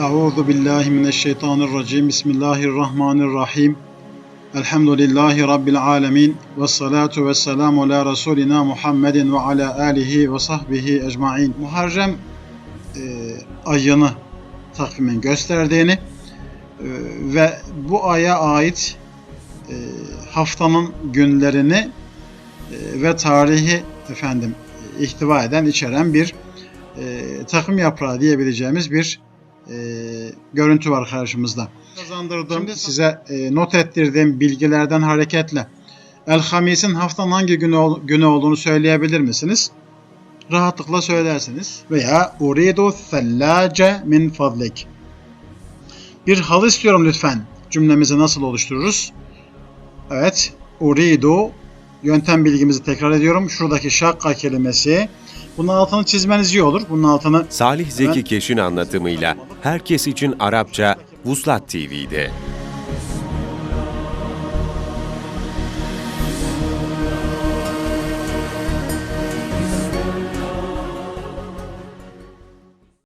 Euzu billahi mineşşeytanirracim. Bismillahirrahmanirrahim. Elhamdülillahi rabbil alamin ve salatu vesselamu ala rasulina Muhammedin ve ala alihi ve sahbihi ecmaîn. Muharrem e, ayını takvimin gösterdiğini e, ve bu aya ait e, haftanın günlerini e, ve tarihi efendim ihtiva eden, içeren bir e, takım yaprağı diyebileceğimiz bir e, görüntü var karşımızda. Kazandırdım size e, not ettirdiğim bilgilerden hareketle El Hamis'in haftanın hangi günü, ol- günü olduğunu söyleyebilir misiniz? Rahatlıkla söylersiniz. Veya Uridu thellace min fadlik. Bir halı istiyorum lütfen. Cümlemizi nasıl oluştururuz? Evet. Uridu yöntem bilgimizi tekrar ediyorum. Şuradaki şakka kelimesi. Bunun altını çizmeniz iyi olur. Bunun altını Salih Zeki Keş'in anlatımıyla herkes için Arapça Vuslat TV'de.